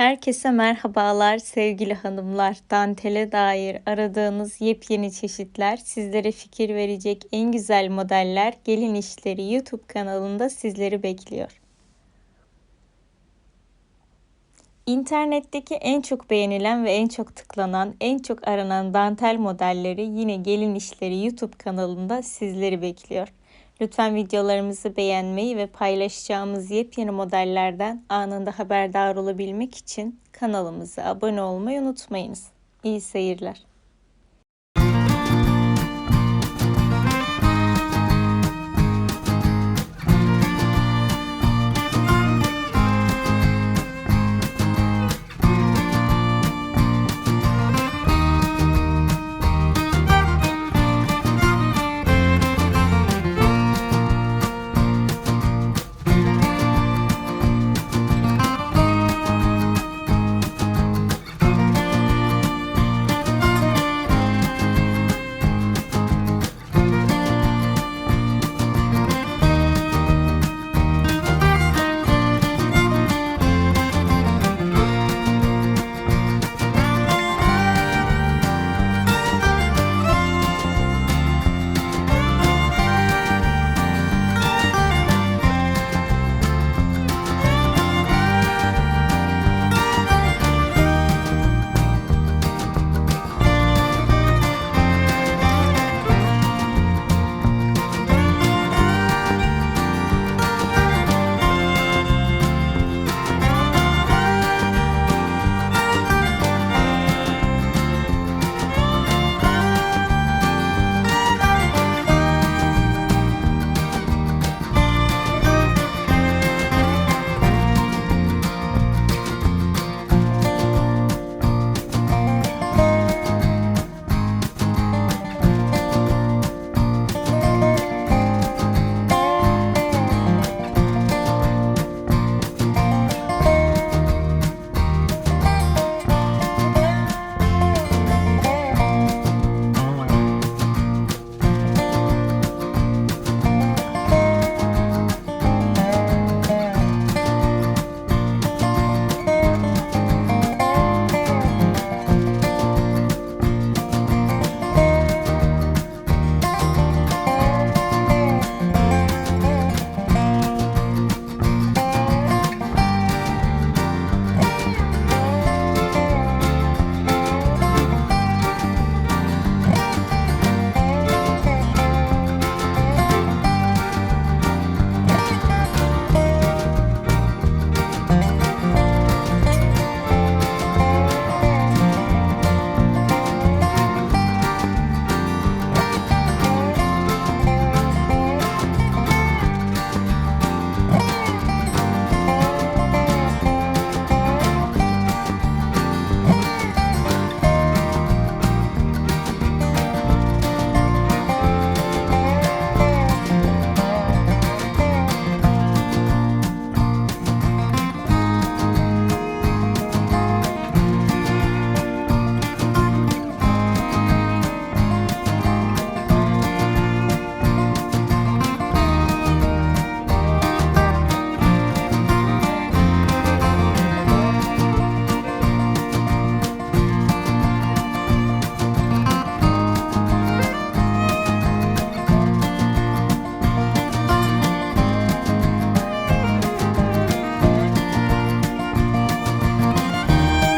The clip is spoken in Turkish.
Herkese merhabalar sevgili hanımlar. Dantele dair aradığınız yepyeni çeşitler, sizlere fikir verecek en güzel modeller Gelin İşleri YouTube kanalında sizleri bekliyor. İnternetteki en çok beğenilen ve en çok tıklanan, en çok aranan dantel modelleri yine Gelin İşleri YouTube kanalında sizleri bekliyor. Lütfen videolarımızı beğenmeyi ve paylaşacağımız yepyeni modellerden anında haberdar olabilmek için kanalımıza abone olmayı unutmayınız. İyi seyirler.